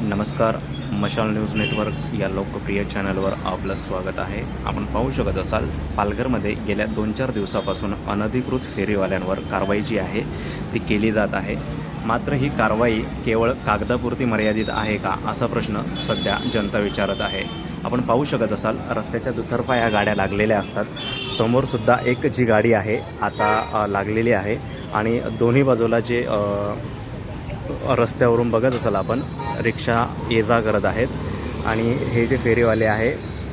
नमस्कार मशाल news network या लोकप्रिय चॅनलवर आपलं स्वागत आहे. आपण पाहू शकत असाल पालघरमध्ये गेल्या दोन चार दिवसापासून अनधिकृत फेरीवाल्यांवर कारवाई जी आहे ती केली जात आहे. मात्र ही कारवाई केवळ कागदापुरती मर्यादित आहे का असा प्रश्न सध्या जनता विचारत आहे. आपण पाहू शकत असाल रस्त्याच्या दुतर्फा या गाड्या लागलेल्या असतात. समोरसुद्धा एक जी गाडी आहे आता लागलेली आहे. आणि दोन्ही बाजूला जे रस्त्यावरून बघत असाल आपण रिक्षा ये जा करत आहेत. आणि हे जे फेरीवाले आहे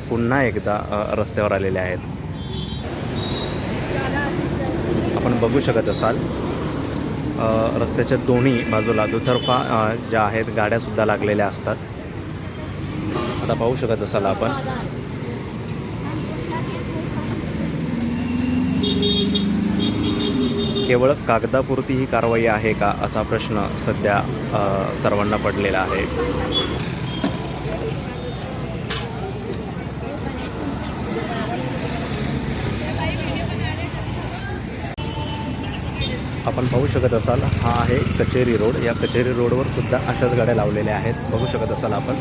पुन्हा एकदा रस्त्यावर आलेले आहेत. आपण बघू शकत असाल रस्त्याच्या दोन्ही बाजूला दुतर्फा ज्या आहेत गाड्यासुद्धा लागलेल्या असतात. आता पाहू शकत असाल आपण. केवळ कागदापुरती ही कारवाई आहे का असा प्रश्न सध्या सर्वांना पडलेला आहे? आपण पाहू शकत असाल हा आहे कचेरी रोड. या कचेरी रोडवर सुद्धा अशाच गाड्या लावलेल्या आहेत. बघू शकत असाल आपण.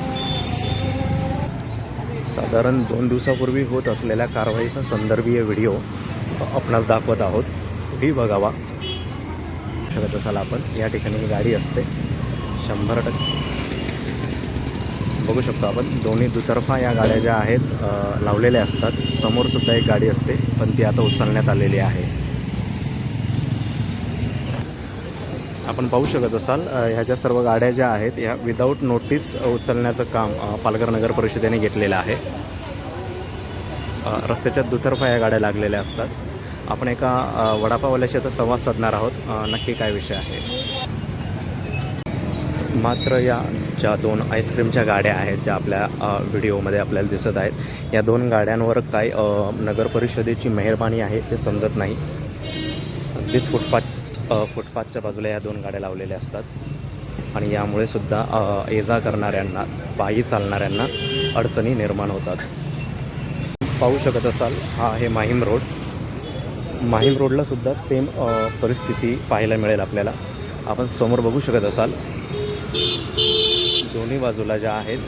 साधारण दोन दिवसापूर्वी होत असलेल्या कारवाईचा संदर्भीय व्हिडिओ आपणास दाखवत आहोत. व्ही बघावा. शकत असाल आपण. या ठिकाणी गाडी असते. शंभर टक्के. बघू शकतो आपण. दोन्ही दुतर्फा या गाड्या ज्या आहेत लावलेल्या असतात. समोरसुद्धा एक गाडी असते पण ती आता उचलण्यात आलेली आहे. आपण पाहू शकत असाल ह्या ज्या सर्व गाड्या ज्या आहेत ह्या विदाऊट नोटीस उचलण्याचं काम पालघर नगर परिषदेने घेतलेलं आहे. रस्त्याच्या दुतर्फा या गाड्या लागलेल्या असतात. आपण एका वडापावल्याशी वडापाववाल्याशी आता संवाद साधणार आहोत. नक्की काय विषय आहे? मात्र या ज्या दोन आईस्क्रीमच्या गाड्या आहेत ज्या आपल्या व्हिडिओमध्ये आपल्याला दिसत आहेत या दोन गाड्यांवर काय नगरपरिषदेची नगर परिषदेची मेहरबानी आहे ते समजत नाही. अगदीच फुटपाथ फुटपाथच्या बाजूला या दोन गाड्या लावलेल्या असतात. आणि यामुळे सुद्धा ये जा करणाऱ्यांना पायी चालणाऱ्यांना अडचणी निर्माण होतात. पाहू शकत असाल हा आहे माहीम रोड. माहीम रोडला सुद्धा सेम परिस्थिती पाहायला मिळेल आपल्याला. आपण समोर बघू शकत असाल. दोन्ही बाजूला ज्या आहेत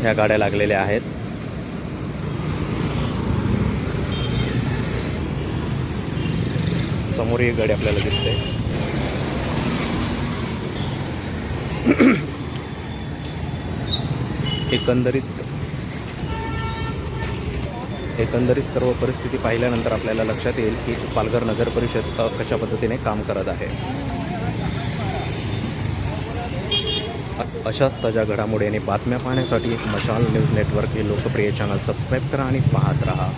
ह्या गाड्या लागलेल्या आहेत. समोर एक गाडी आपल्याला दिसते. एकंदरीत एकंदरीत सर्व परिस्थिती पाहिल्यानंतर आपल्याला लक्षात येईल की पालघर नगर परिषद कशा पद्धतीने काम करत आहे. अशाच ताज्या घडामोडी आणि बातम्या पाहण्यासाठी मशाल न्यूज नेटवर्क हे लोकप्रिय चॅनल सबस्क्राईब करा आणि पाहत राहा.